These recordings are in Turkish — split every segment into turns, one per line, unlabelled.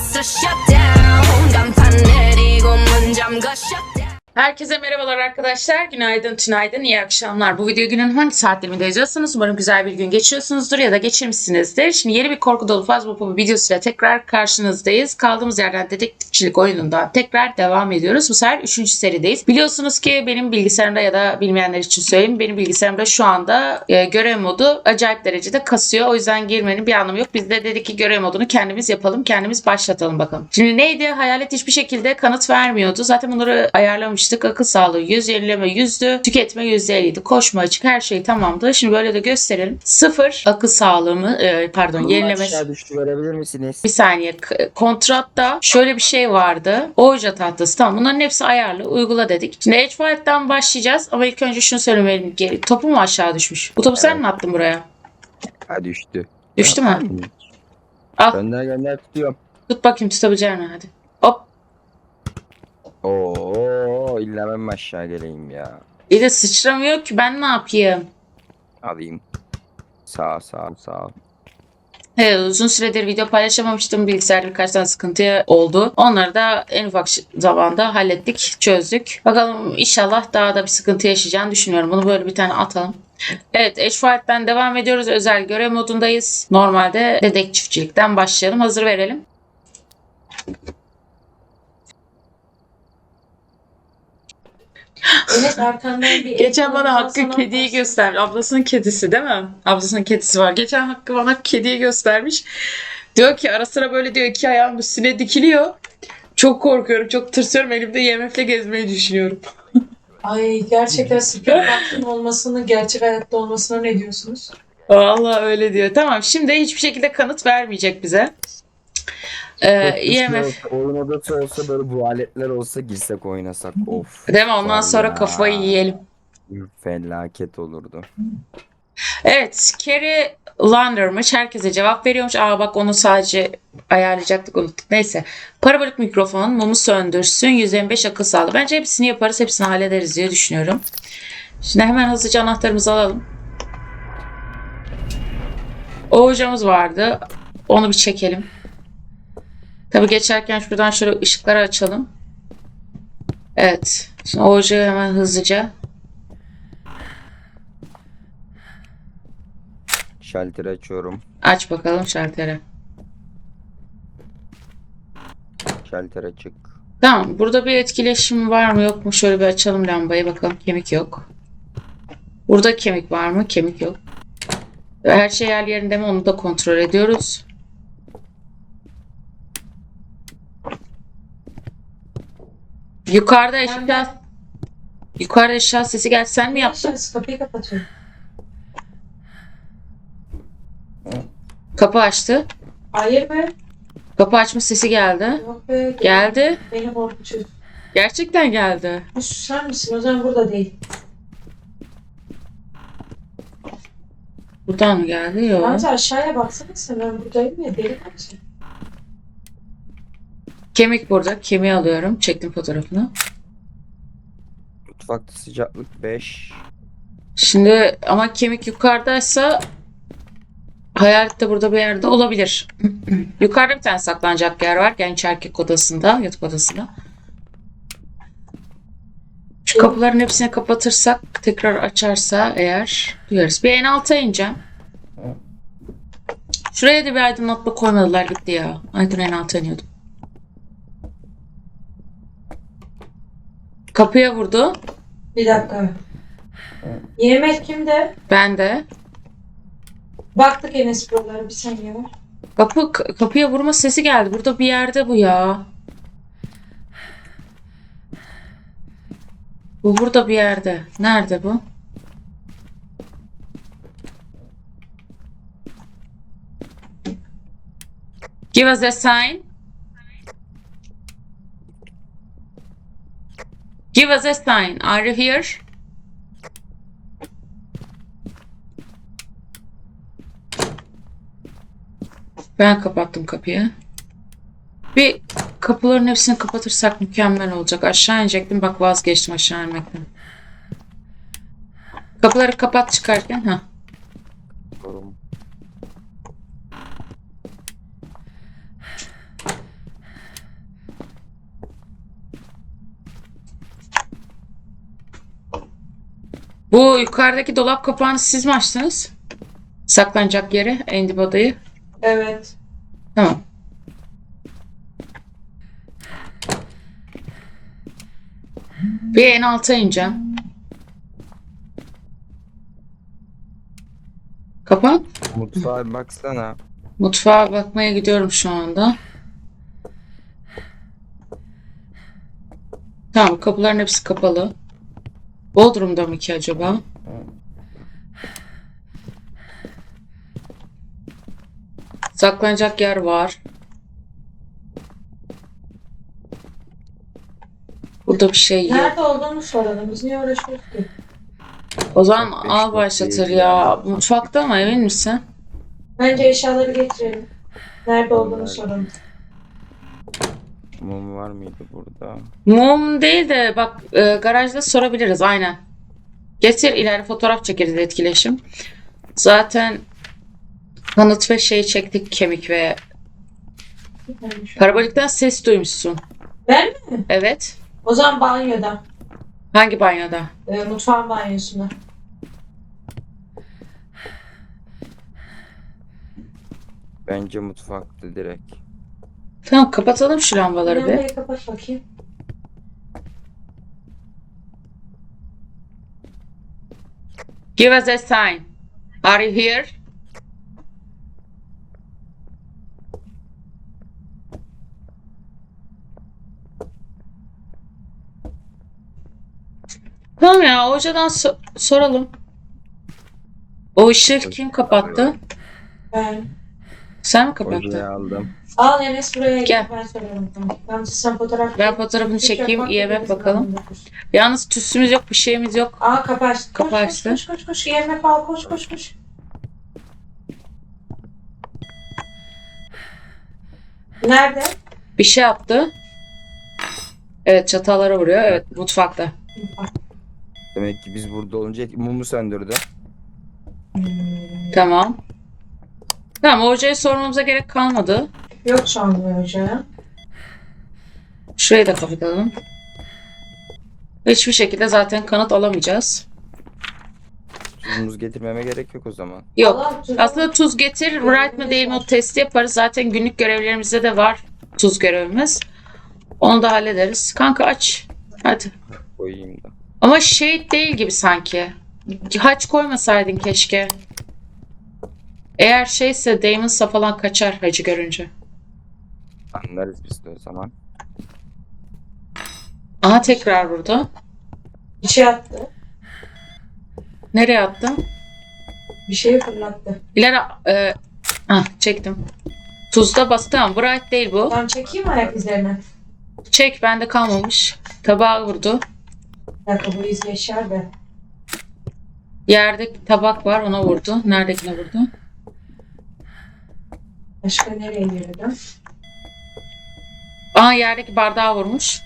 벌써 shutdown 간판 내리고 문 잠가 shutdown
Herkese merhabalar arkadaşlar. Günaydın, tünaydın, iyi akşamlar. Bu video günün hangi saat diliminde izliyorsunuz? Umarım güzel bir gün geçiriyorsunuzdur ya da geçirmişsinizdir. Şimdi yeni bir korku dolu faz bu videosuyla tekrar karşınızdayız. Kaldığımız yerden dedektifçilik oyunundan tekrar devam ediyoruz. Bu sefer 3. serideyiz. Biliyorsunuz ki benim bilgisayarımda ya da bilmeyenler için söyleyeyim. Benim bilgisayarımda şu anda e, görev modu acayip derecede kasıyor. O yüzden girmenin bir anlamı yok. Biz de dedik ki görev modunu kendimiz yapalım. Kendimiz başlatalım bakalım. Şimdi neydi? Hayalet hiçbir şekilde kanıt vermiyordu. Zaten bunları ayarlamıştık. Akıl sağlığı 100, yenileme 100'dü. Tüketme %50'ydi. Koşma açık her şey tamamdı. Şimdi böyle de gösterelim. Sıfır akıl sağlığımı e, pardon yenileme
Aşağı düştü verebilir misiniz?
bir saniye K- kontratta şöyle bir şey vardı. Oja tahtası tamam bunların hepsi ayarlı uygula dedik. Şimdi Edge Fight'tan başlayacağız ama ilk önce şunu söylemeliyim. Geri, topu mu aşağı düşmüş? Bu topu sen
Evet.
mi attın buraya?
Ha düştü.
Düştü mü? Al
Gönder gönder tutuyorum.
tut bakayım tutabilecek misin hadi.
Oo illa ben mi aşağı geleyim ya?
İyi de sıçramıyor ki ben ne yapayım?
Alayım. Sağ sağ sağ.
Evet, uzun süredir video paylaşamamıştım. Bilgisayar birkaç tane sıkıntı oldu. Onları da en ufak zamanda hallettik, çözdük. Bakalım inşallah daha da bir sıkıntı yaşayacağını düşünüyorum. Bunu böyle bir tane atalım. Evet, Edge Fight'ten devam ediyoruz. Özel görev modundayız. Normalde dedektifçilikten başlayalım. Hazır verelim.
Evet arkandan bir
Geçen bana Hakkı kediyi göstermiş. Ablasının kedisi değil mi? Ablasının kedisi var. Geçen Hakkı bana kediyi göstermiş. Diyor ki ara sıra böyle diyor iki ayağım üstüne dikiliyor. Çok korkuyorum, çok tırsıyorum. Elimde IMF'le gezmeyi düşünüyorum.
Ay gerçekten süper baktın olmasını gerçek hayatta olmasına ne diyorsunuz?
Vallahi öyle diyor. Tamam şimdi hiçbir şekilde kanıt vermeyecek bize. Ee, IMF
Oyun odası olsa böyle bu aletler olsa girsek oynasak of.
değil mi? Ondan sonra kafayı yiyelim.
Felaket olurdu.
Evet, Carrie Lander'mış. Herkese cevap veriyormuş. Aa bak onu sadece ayarlayacaktık unuttuk. Neyse. Parabolik mikrofon mumu söndürsün. 125 akıl sağlığı. Bence hepsini yaparız. Hepsini hallederiz diye düşünüyorum. Şimdi hemen hızlıca anahtarımızı alalım. O hocamız vardı. Onu bir çekelim. Tabi geçerken şuradan şöyle ışıkları açalım. Evet. Şimdi o hocayı hemen hızlıca
Şalteri açıyorum.
aç bakalım şalteri.
Şalter açık.
Tamam. Burada bir etkileşim var mı yok mu? Şöyle bir açalım lambayı bakalım. Kemik yok. Burada kemik var mı? Kemik yok. Her şey yer yerinde mi? Onu da kontrol ediyoruz. Yukarıda eşya Yukarıda eşya sesi geldi. Sen mi yaptın?
Kapıyı kapatıyorum.
Kapı açtı.
Hayır be.
Kapı açma sesi geldi.
Yok be.
Geldi.
Beni korkutuyor.
Gerçekten geldi.
Bu susar mısın? O zaman burada değil.
Buradan mı geldi? Yok.
Bence aşağıya baksana sen. Ben buradayım ya. Deli kaçı.
Kemik burada. Kemiği alıyorum. Çektim fotoğrafını.
Mutfakta sıcaklık 5.
Şimdi ama kemik yukarıdaysa hayalet de burada bir yerde olabilir. Yukarıda bir tane saklanacak yer var. Genç erkek odasında, yatak odasında. Şu kapıların hepsini kapatırsak tekrar açarsa eğer duyarız. Bir en alta ineceğim. Şuraya da bir aydınlatma koymadılar gitti ya. Aydın en alta iniyordum. Kapıya vurdu.
Bir dakika. Yemek kimde?
Ben de.
Baktık Enes buralara. Bir saniye var.
Kapı kapıya vurma sesi geldi. Burada bir yerde bu ya. Bu burada bir yerde. Nerede bu? Give us a sign. Give us a sign. Are you here? Ben kapattım kapıyı. Bir kapıların hepsini kapatırsak mükemmel olacak. Aşağı inecektim. Bak vazgeçtim aşağı inmekten. Kapıları kapat çıkarken. ha. Bu yukarıdaki dolap kapağını siz mi açtınız? Saklanacak yeri, endip odayı.
Evet.
Tamam. Bir en alta ineceğim. Kapan.
Mutfağa bir baksana.
Mutfağa bakmaya gidiyorum şu anda. Tamam, kapıların hepsi kapalı. Bodrum'da mı ki acaba? Saklanacak yer var. Burada bir şey yok.
Nerede olduğunu soralım. Biz niye uğraşıyoruz ki?
O zaman al başlatır ya. Mutfakta mı emin misin?
Bence eşyaları getirelim. Nerede olduğunu soralım.
Mum var mıydı burada?
Mum değil de bak e, garajda sorabiliriz aynen. Getir ileri fotoğraf çekeriz etkileşim. Zaten kanıt ve şey çektik kemik ve parabolikten ses duymuşsun.
Ben mi?
Evet.
O zaman banyoda.
Hangi banyoda?
E, mutfağın banyosunda.
Bence mutfaktı direkt.
Tamam kapatalım şu lambaları.
Lambayı kapat bakayım.
Give us a sign. Are you here? Tamam ya hocadan so- soralım. O ışığı kim kapattı?
Ben.
Sen mi kapattın?
aldım.
Al Enes buraya
Gel.
gel. Ben sorarım. Tamam. Ben sen fotoğraf
Ben fotoğrafını çekeyim, IMF
biliriz
bakalım. Yalnız tüsümüz yok, bir şeyimiz yok.
Aa kapı açtı.
Kapı
Koş,
açtı.
Koş koş koş koş. IMF al koş koş koş. Nerede?
Bir şey yaptı. Evet çatallara vuruyor. Evet mutfakta.
Demek ki biz burada olunca mumu söndürdü.
Hmm.
Tamam. Tamam hocaya sormamıza gerek kalmadı.
Yok şu an bu hoca.
Şurayı da kapatalım. Hiçbir şekilde zaten kanıt alamayacağız.
Tuzumuz getirmeme gerek yok o zaman.
Yok.
Allah.
Aslında tuz getir, right mı değil mi o testi yaparız. Zaten günlük görevlerimizde de var tuz görevimiz. Onu da hallederiz. Kanka aç. Hadi.
Koyayım da.
Ama şey değil gibi sanki. Haç koymasaydın keşke. Eğer şeyse Damon'sa falan kaçar hacı görünce.
Anlarız biz de o zaman.
Aha tekrar burada.
Bir şey attı.
Nereye attım?
Bir şey fırlattı.
İleri e, ah, çektim. Tuzda bastı tamam. Bright değil bu.
Tamam çekeyim mi ayak izlerini?
Çek bende kalmamış. Tabağı vurdu.
Bir dakika bu iz geçer de.
Yerde tabak var ona vurdu. Neredekine vurdu?
Başka nereye girdim?
Aha yerdeki bardağı vurmuş.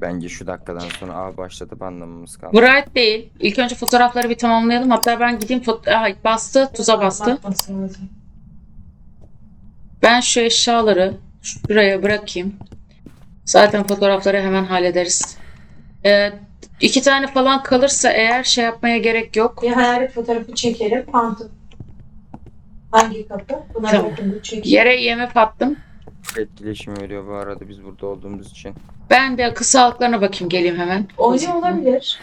Bence şu dakikadan sonra A başlatıp anlamamız kaldı.
Bright değil. İlk önce fotoğrafları bir tamamlayalım. Hatta ben gideyim fot Aha, bastı. Tuza bastı.
Bakması lazım.
Ben şu eşyaları şuraya bırakayım. Zaten fotoğrafları hemen hallederiz. Ee, iki tane falan kalırsa eğer şey yapmaya gerek yok.
Bir hayalet fotoğrafı çekelim. Pantın. Hangi kapı? Buna
Tamam.
bakın bu çekim.
Yere IMF attım.
Etkileşim veriyor bu arada biz burada olduğumuz için.
Ben bir akıl sağlıklarına bakayım geleyim hemen.
Oyun olabilir.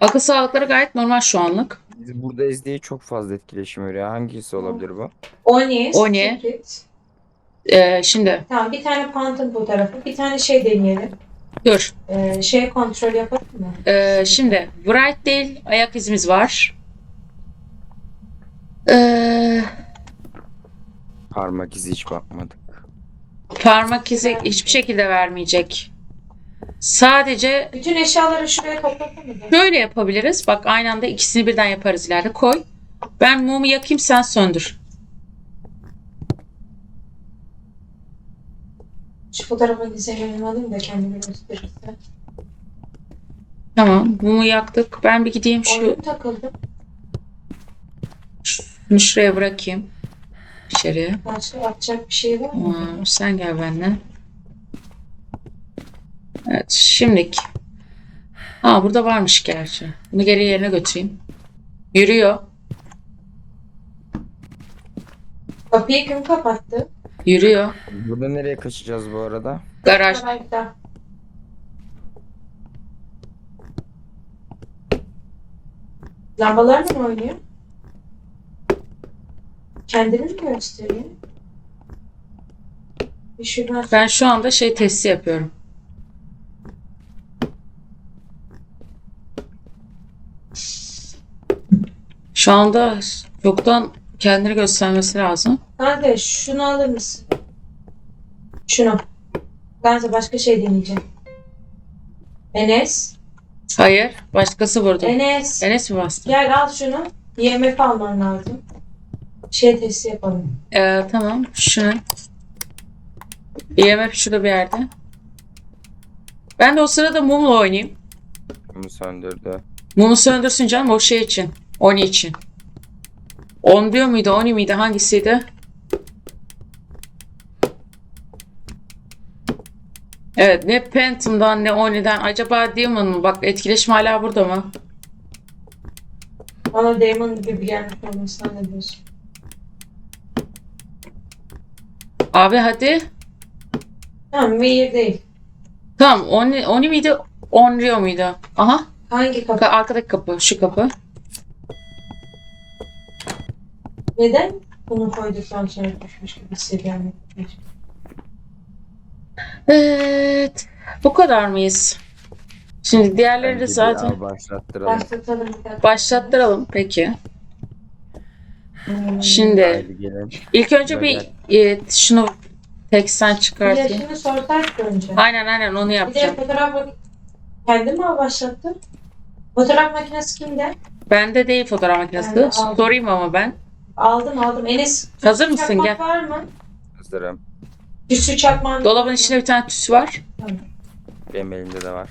Akıl sağlıkları gayet normal şu anlık.
Biz buradayız diye çok fazla etkileşim veriyor. Hangisi olabilir bu?
Oni.
Oni.
Secret.
Ee, şimdi
Tamam bir tane pantın fotoğrafı. Bir tane şey deneyelim.
Dur.
Ee, şey kontrol yapalım mı?
Ee, şimdi Bright değil ayak izimiz var. Ee,
Parmak izi hiç bakmadık.
parmak izi hiçbir şekilde vermeyecek. Sadece
Bütün eşyaları şuraya topladın mı?
Şöyle yapabiliriz. Bak aynı anda ikisini birden yaparız ileride. Koy. Ben mumu yakayım sen söndür.
Şu fotoğrafın güzelliğini alayım da kendimi gösterirse.
Tamam. Mumu yaktık. Ben bir gideyim şu
Oyun takıldı.
şunu şuraya bırakayım. İçeriye.
Başka atacak bir şey var mı?
Tamam, sen gel benimle. Evet şimdilik. Ha burada varmış gerçi. Bunu geri yerine götüreyim. Yürüyor.
Kapıyı kim kapattı?
Yürüyor.
Burada nereye kaçacağız bu arada?
Garaj.
Garajda. Lambalarla mı oynuyor? Kendini mi gösteriyor? Bir şuradan
Ben şu anda şey testi yapıyorum. Şu anda yoktan kendini göstermesi lazım.
Kanka şunu alır mısın? Şunu. Kanka başka şey deneyeceğim. Enes.
Hayır. Başkası vurdu.
Enes.
Enes mi bastı?
Gel al şunu. IMF alman lazım. Şey testi yapalım.
Ee, tamam. Şunu. IMF şurada bir yerde. Ben de o sırada mumla oynayayım.
Bunu söndürdü.
Mumu söndürsün canım o şey için. Oni için. On diyor muydu? Oni miydi? Hangisiydi? Evet ne Phantom'dan ne Oni'den. Acaba Demon mu? Bak etkileşim hala burada mı?
Bana Damon gibi gelmiş olmasına ne diyorsun?
Abi hadi.
Tamam Meir değil.
Tamam Oni, Oni miydi? Onryo muydu? Aha.
Hangi kapı?
Ka- Arkadaki kapı. Şu kapı.
Neden bunu koyduktan sonra düşmüş gibi hissediyorum?
Evet. Bu kadar mıyız? Şimdi diğerleri de
Bence bir
zaten
daha başlattıralım.
Başlatalım bir dakika.
başlattıralım. Peki.
Hmm.
Şimdi
Haydi gelin.
ilk önce bir e, şunu teksten
Bir
çıkartayım.
yaşını sorsak önce.
Aynen aynen onu
Bir de
yapacağım.
fotoğraf mak- kendi mi başlattın? Fotoğraf makinesi kimde?
Bende değil fotoğraf makinesi.
Ben de aldım.
Sorayım ama ben.
Aldım aldım. Enes
Hazır mısın?
çakmak
Gel.
var mı?
Hazırım.
Tüsü çakmağın.
Dolabın içinde bir tane tüs var.
Benim elimde de var.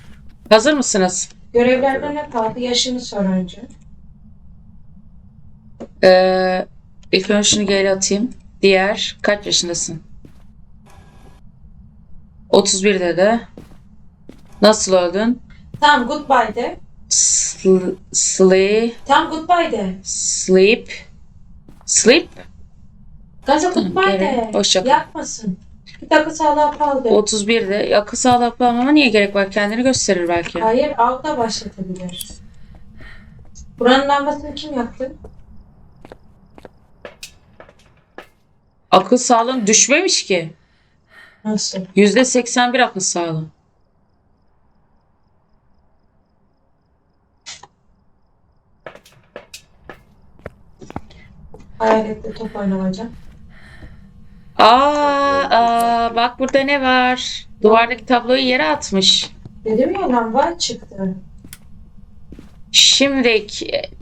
Hazır mısınız?
Görevlerden ne kaldı? Yaşını sor önce.
Ee, ilk önce şunu geri atayım. Diğer kaç yaşındasın? 31 dedi. Nasıl öldün?
Tamam goodbye de.
Sl- sleep.
Tamam goodbye de.
Sleep. Sleep. Geri.
de.
Hoşça kal.
Yakmasın. Bir dakika sağlığa kaldı.
31'de. Ya kısa alaplamama niye gerek var? Kendini gösterir belki.
Hayır avda başlatabilir. Buranın lambasını kim yaktı?
Akıl sağlığın düşmemiş ki.
Nasıl?
%81 akıl sağlığı.
Hayaletle top oynamacağım.
Aa, aa, bak burada ne var? Duvardaki tabloyu yere atmış.
Dedim ya lamba çıktı.
Şimdi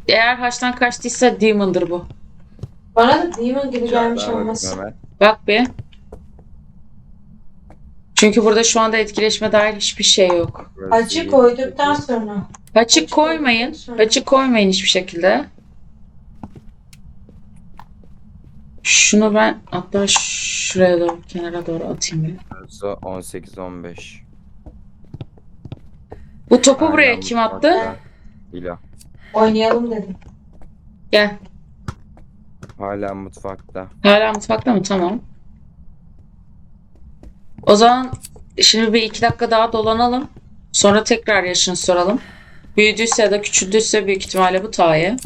eğer haçtan kaçtıysa Demon'dır bu.
Bana da Demon gibi gelmiş
hemen.
Bak bir. Çünkü burada şu anda etkileşime dair hiçbir şey yok.
İyi.
koyduktan sonra.
Açık koymayın. Açık koymayın hiçbir şekilde. Şunu ben hatta şuraya doğru kenara doğru atayım bir.
Burası 18-15.
Bu topu
Hala
buraya kim attı?
mutfakta. Dila.
Oynayalım dedim.
Gel.
Hala mutfakta.
Hala mutfakta mı? Tamam. O zaman şimdi bir iki dakika daha dolanalım. Sonra tekrar yaşını soralım. Büyüdüyse ya da küçüldüyse büyük ihtimalle bu Taye.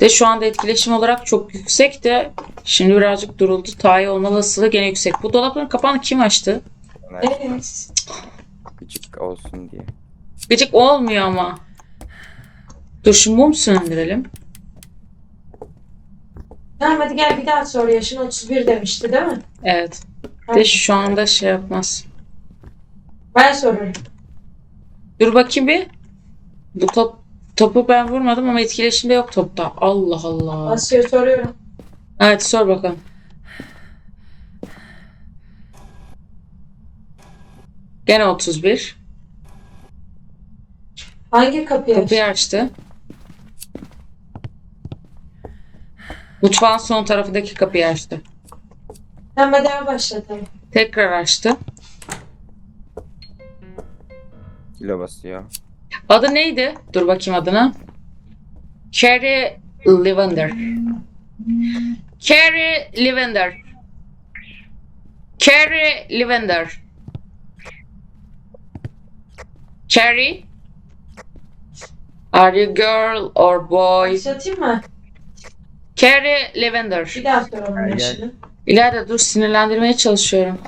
De şu anda etkileşim olarak çok yüksek de şimdi birazcık duruldu. Taye olma olasılığı gene yüksek. Bu dolapların kapağını kim açtı?
Evet.
küçük olsun diye.
Gıcık olmuyor ama. Dur şu mum söndürelim.
Tamam hadi gel bir daha sor. Yaşın 31 demişti değil mi?
Evet. De şu anda şey yapmaz.
Ben soruyorum.
Dur bakayım bir. Bu top, topu ben vurmadım ama etkileşimde yok topta. Allah Allah.
Asya soruyorum.
Evet sor bakalım. Gene 31.
Hangi kapıyı
Kapıyı açtı. Mutfağın son tarafındaki kapıyı açtı.
Hadi daha başlatalım.
Tekrar açtı.
ile basıyor.
Adı neydi? Dur bakayım adına. Carrie Lavender. Carrie Lavender. Carrie Lavender. Carrie? Are you girl or boy?
Başlatayım mı?
Carrie Lavender.
Bir daha sor onun yaşını.
İleride dur sinirlendirmeye çalışıyorum.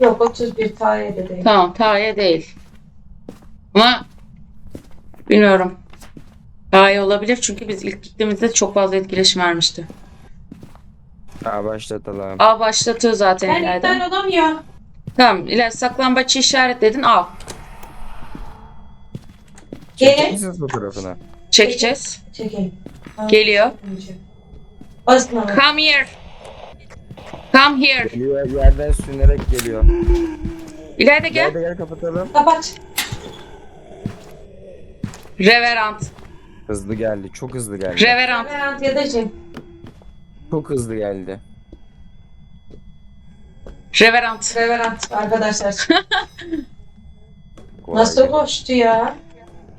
Yok 31 Tayyip'e değil.
Tamam Taye değil. Ama bilmiyorum. Taye olabilir çünkü biz ilk gittiğimizde çok fazla etkileşim vermişti.
Ha başlatalım.
A başlatıyor zaten
Ben
ileride.
iptal olamıyor.
Tamam ileride saklambaçı işaretledin al.
Gel.
Çekecek misiniz fotoğrafını?
Çekeceğiz.
Çekelim.
Geliyor.
Basma.
Come here. Come here.
Geliyor yerden sürünerek geliyor.
İleride
Gel
gel.
de gel kapatalım.
Kapat.
Reverant.
Hızlı geldi. Çok hızlı geldi.
Reverant.
Reverend ya da Cem.
Çok hızlı geldi.
Reverant.
Reverend arkadaşlar.
Kolay
nasıl koştu ya?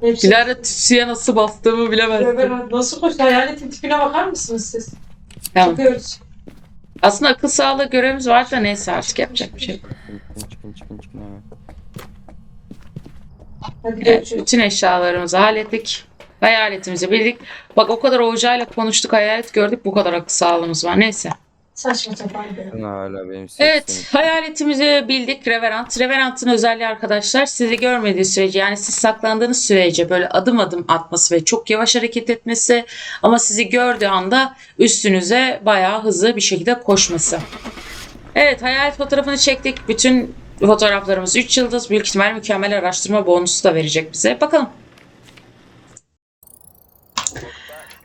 Hepsi.
İleride tütsüye nasıl bastığımı bilemezdim.
Reverend nasıl koştu? Hayaletin tipine bakar mısınız siz?
Tamam.
Çıkıyoruz.
Aslında akıl sağlığı görevimiz var da neyse artık yapacak bir şey yok.
Çıkın çıkın çıkın çıkın.
Evet, bütün eşyalarımızı hallettik. Hayaletimizi bildik. Bak o kadar Oğuz'ayla konuştuk, hayalet gördük. Bu kadar akıl sağlığımız var. Neyse.
Saçma sapan.
Sen hala benim sesim.
Evet, hayaletimizi bildik. Reverant. Reverant'ın özelliği arkadaşlar sizi görmediği sürece yani siz saklandığınız sürece böyle adım adım atması ve çok yavaş hareket etmesi ama sizi gördüğü anda üstünüze bayağı hızlı bir şekilde koşması. Evet, hayalet fotoğrafını çektik. Bütün fotoğraflarımız 3 yıldız. Büyük ihtimal mükemmel araştırma bonusu da verecek bize. Bakalım.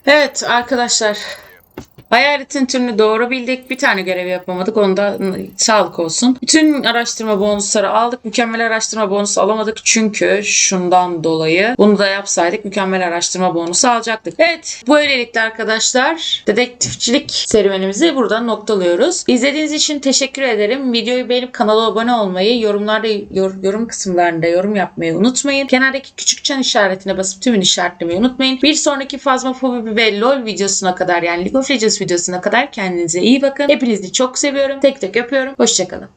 Evet arkadaşlar Hayaletin türünü doğru bildik. Bir tane görev yapamadık. Onda sağlık olsun. Bütün araştırma bonusları aldık. Mükemmel araştırma bonusu alamadık. Çünkü şundan dolayı bunu da yapsaydık mükemmel araştırma bonusu alacaktık. Evet. Böylelikle arkadaşlar dedektifçilik serüvenimizi buradan noktalıyoruz. İzlediğiniz için teşekkür ederim. Videoyu beğenip kanala abone olmayı, yorumlarda yor- yorum kısımlarında yorum yapmayı unutmayın. Kenardaki küçük çan işaretine basıp tümünü işaretlemeyi unutmayın. Bir sonraki Phasmophobia ve LoL videosuna kadar yani League of Legends videosuna kadar kendinize iyi bakın. Hepinizi çok seviyorum. Tek tek öpüyorum. Hoşçakalın.